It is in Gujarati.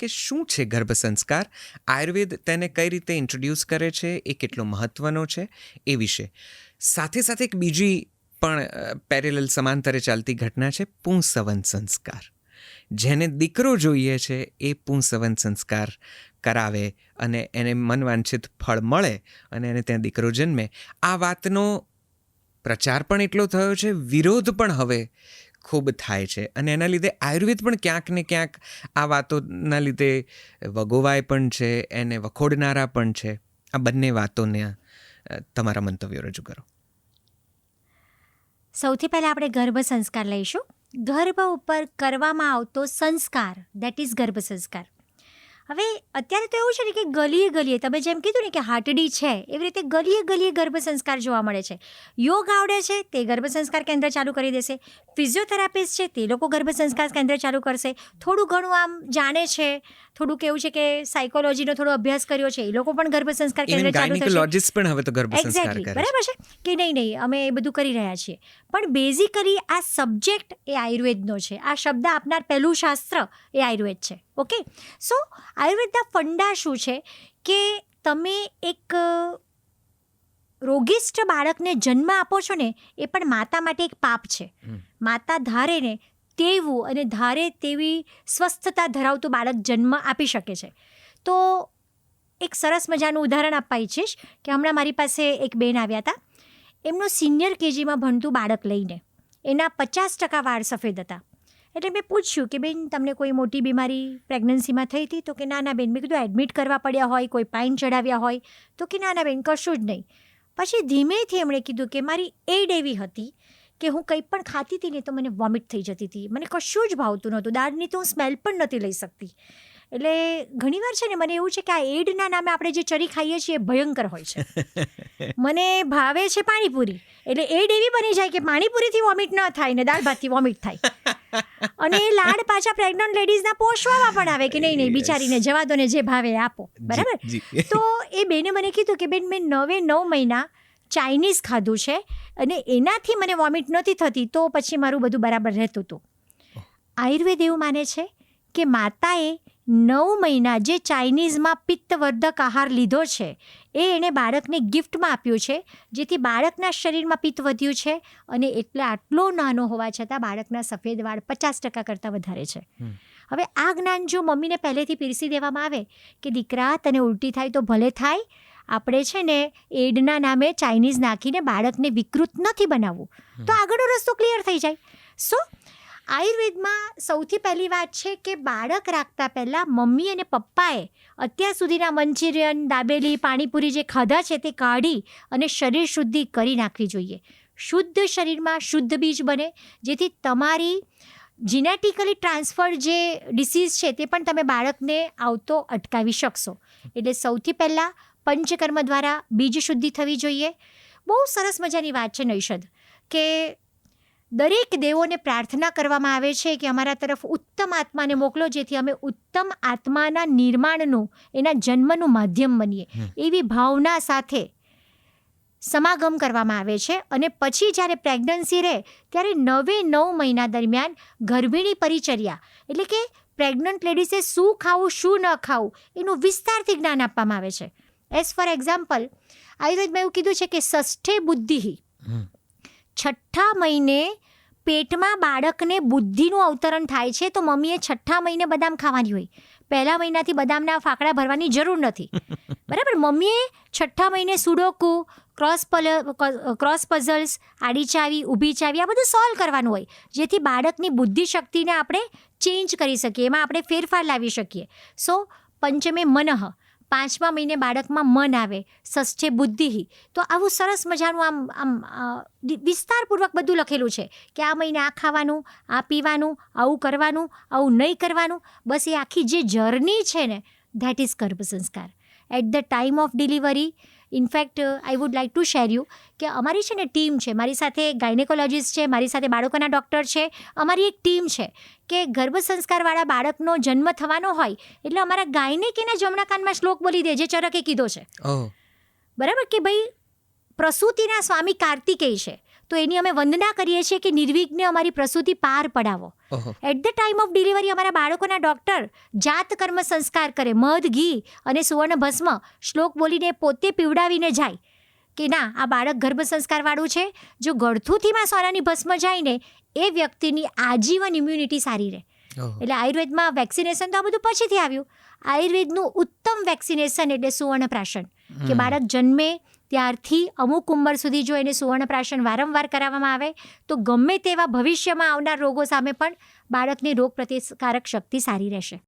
કે શું છે ગર્ભ સંસ્કાર? આયુર્વેદ તેને કઈ રીતે ઇન્ટ્રોડ્યુસ કરે છે? એ કેટલો મહત્ત્વનો છે? એ વિશે. સાથે સાથે એક બીજી પણ પેરેલલ સમાંતરે ચાલતી ઘટના છે પુંસવન સંસ્કાર. જેને દીકરો જોઈએ છે એ પુંસવન સંસ્કાર કરાવે અને એને મનવાંછિત ફળ મળે અને એને ત્યાં દીકરો જન્મે. આ વાતનો પ્રચાર પણ એટલો થયો છે, વિરોધ પણ હવે ખૂબ થાય છે. અને એના લીધે આયુર્વેદ પણ ક્યાંક ને ક્યાંક આ વાતોના લીધે વગોવાય પણ છે, એને વખોડનારા પણ છે. આ બંને વાતોને તમારા મંતવ્યો રજૂ કરો. સૌથી પહેલાં આપણે ગર્ભ સંસ્કાર લઈશું. ગર્ભ ઉપર કરવામાં આવતો સંસ્કાર દેટ ઇઝ ગર્ભ સંસ્કાર. હવે અત્યારે તો એવું છે ને કે ગલીએ ગલીએ તમે જેમ કીધું ને કે હાટડી છે એવી રીતે ગલીએ ગલીએ ગર્ભ સંસ્કાર જોવા મળે છે. યોગ આવડે છે તે ગર્ભ સંસ્કાર કેન્દ્ર ચાલુ કરી દેશે. ફિઝિયોથેરાપિસ્ટ છે તે લોકો ગર્ભ સંસ્કાર કેન્દ્ર ચાલુ કરશે. થોડું ઘણું આમ જાણે છે થોડુંક એવું છે કે સાયકોલોજીનો થોડો અભ્યાસ કર્યો છે એ લોકો પણ ગર્ભ સંસ્કાર કેન્દ્ર ચાલુ થશે. પણ હવે તો ગર્ભ સંસ્કાર કરે બરાબર છે? કે નહીં નહીં અમે એ બધું કરી રહ્યા છીએ. પણ બેઝિકલી આ સબ્જેક્ટ એ આયુર્વેદનો છે. આ શબ્દ આપનાર પહેલું શાસ્ત્ર એ આયુર્વેદ છે. ઓકે સો આયુર્વેદના ફંડા શું છે? કે તમે એક રોગિષ્ઠ બાળકને જન્મ આપો છો ને એ પણ માતા માટે એક પાપ છે. માતા ધારે ને તેવું અને ધારે તેવી સ્વસ્થતા ધરાવતું બાળક જન્મ આપી શકે છે. તો એક સરસ મજાનું ઉદાહરણ આપવા ઈચ્છીશ કે હમણાં મારી પાસે એક બેન આવ્યા હતા. એમનું સિનિયર કેજીમાં ભણતું બાળક લઈને. એના પચાસ ટકા વાળ સફેદ હતા. એટલે મેં પૂછ્યું કે બેન તમને કોઈ મોટી બીમારી પ્રેગ્નન્સીમાં થઈ હતી? તો કે ના ના બેન મેં કીધું એડમિટ કરવા પડ્યા હોય કોઈ પાઇન ચડાવ્યા હોય તો કે ના ના બેન કશું જ નહીં. પછી ધીમેથી એમણે કીધું કે મારી એડ એવી હતી કે હું કંઈ પણ ખાતી હતી ને તો મને વોમિટ થઈ જતી હતી. મને કશું જ ભાવતું નહોતું. દાળની તો હું સ્મેલ પણ નહોતી લઈ શકતી. એટલે ઘણીવાર છે ને મને એવું છે કે આ એડના નામે આપણે જે ચરી ખાઈએ છીએ એ ભયંકર હોય છે. મને ભાવે છે પાણીપુરી. એટલે એડ એવી બની જાય કે પાણીપુરીથી વોમિટ ન થાય ને દાળ ભાતથી વોમિટ થાય. અને એ લાડ પાછા પ્રેગ્નન્ટ લેડીઝના પોષવામાં પણ આવે કે નહીં નહીં બિચારીને જવા દો ને જે ભાવે આપો. બરાબર. તો એ બેને મને કીધું કે બેન મેં નવે નવ મહિના ચાઇનીઝ ખાધું છે અને એનાથી મને વોમિટ નહોતી થતી તો પછી મારું બધું બરાબર રહેતું હતું. આયુર્વેદ એવું માને છે કે માતાએ નવ મહિના જે ચાઇનીઝમાં પિત્તવર્ધક આહાર લીધો છે એ એણે બાળકને ગિફ્ટમાં આપ્યું છે જેથી બાળકના શરીરમાં પિત્ત વધ્યું છે અને એટલે આટલો નાનો હોવા છતાં બાળકના સફેદ વાળ પચાસ ટકા કરતાં વધારે છે. હવે આ જ્ઞાન જો મમ્મીને પહેલેથી પીરસી દેવામાં આવે કે દીકરા તને ઉલટી થાય તો ભલે થાય આપણે છે ને એડના નામે ચાઇનીઝ નાખીને બાળકને વિકૃત નથી બનાવવું તો આગળનો રસ્તો ક્લિયર થઈ જાય. સો આયુર્વેદમાં સૌથી પહેલી વાત છે કે બાળક રાખતા પહેલાં મમ્મી અને પપ્પાએ અત્યાર સુધીના મંચુરિયન, દાબેલી, પાણીપુરી જે ખાધા છે તે કાઢી અને શરીર શુદ્ધિ કરી નાખવી જોઈએ. શુદ્ધ શરીરમાં શુદ્ધ બીજ બને, જેથી તમારી જીનેટિકલી ટ્રાન્સફર જે ડિસીઝ છે તે પણ તમે બાળકને આવતો અટકાવી શકશો. એટલે સૌથી પહેલાં પંચકર્મ દ્વારા બીજ શુદ્ધિ થવી જોઈએ. બહુ સરસ મજાની વાત છે નૈષદ, કે દરેક દેવોને પ્રાર્થના કરવામાં આવે છે કે અમારા તરફ ઉત્તમ આત્માને મોકલો જેથી અમે ઉત્તમ આત્માના નિર્માણનું એના જન્મનું માધ્યમ બનીએ. એવી ભાવના સાથે સમાગમ કરવામાં આવે છે અને પછી જ્યારે પ્રેગ્નન્સી રહે ત્યારે નવે નવ મહિના દરમિયાન ગર્ભિણી પરિચર્યા એટલે કે પ્રેગ્નન્ટ લેડીઝે શું ખાવું શું ન ખાવું એનું વિસ્તારથી જ્ઞાન આપવામાં આવે છે. એઝ ફોર એક્ઝામ્પલ આયુર્વેદમાં એવું કીધું છે કે ષષ્ઠે બુદ્ધિ. છઠ્ઠા મહિને પેટમાં બાળકને બુદ્ધિનું અવતરણ થાય છે તો મમ્મીએ છઠ્ઠા મહિને બદામ ખાવાની હોય. પહેલા મહિનાથી બદામના ફાકડા ભરવાની જરૂર નથી. બરાબર? મમ્મીએ છઠ્ઠા મહિને સુડોકુ ક્રોસ પલ ક્રોસ પઝલ્સ આડી ચાવી ઊભી ચાવી આ બધું સોલ્વ કરવાનું હોય જેથી બાળકની બુદ્ધિ શક્તિને આપણે ચેન્જ કરી શકીએ એમાં આપણે ફેરફાર લાવી શકીએ. સો પંચમે મનઃ. પાંચમા મહિને બાળકમાં મન આવે, સસ્ચે બુદ્ધિ. તો આવું સરસ મજાનું આમ આમ વિસ્તારપૂર્વક બધું લખેલું છે કે આ મહિને આ ખાવાનું, આ પીવાનું, આવું કરવાનું, આવું નહીં કરવાનું. બસ એ આખી જે જર્ની છે ને that is garbh sanskar. At the time of delivery in fact I would like to share you કે અમારી છે ને ટીમ છે મારી સાથે ગાયનેકોલોજીસ્ટ છે મારી સાથે બાળકોના ડૉક્ટર છે અમારી એક ટીમ છે કે ગર્ભ સંસ્કારવાળા બાળકનો જન્મ થવાનો હોય એટલે અમારા ગાયનેક એના જમણા કાનમાં શ્લોક બોલી દે જે ચરકે કીધો છે. બરાબર? કે ભાઈ પ્રસૂતિના સ્વામી કાર્તિકેય છે. તો એની અમે વંદના કરીએ છીએ કે નિર્વિઘ્ને અમારી પ્રસૂતિ પાર પડાવો. At the time of delivery અમારા બાળકોના ડૉક્ટર જાત કર્મ સંસ્કાર કરે. મધ ઘી અને સુવર્ણ ભસ્મ શ્લોક બોલીને પોતે પીવડાવીને જાય. કે ના આ બાળક ગર્ભ સંસ્કારવાળું છે. જો ગળથુથીમાં સોનાની ભસ્મ જાય ને એ વ્યક્તિની આજીવન ઇમ્યુનિટી સારી રહે. એટલે આયુર્વેદમાં વેક્સિનેશન તો આ બધું પછીથી આવ્યું. આયુર્વેદનું ઉત્તમ વેક્સિનેશન એટલે સુવર્ણ પ્રાશન. કે બાળક જન્મે ત્યારથી અમુક ઉંમર સુધી જો એને સુવર્ણપ્રાશન વારંવાર કરાવવામાં આવે, તો ગમે તેવા ભવિષ્યમાં આવનાર રોગો સામે પણ બાળકની રોગ પ્રતિકારક શક્તિ સારી રહેશે.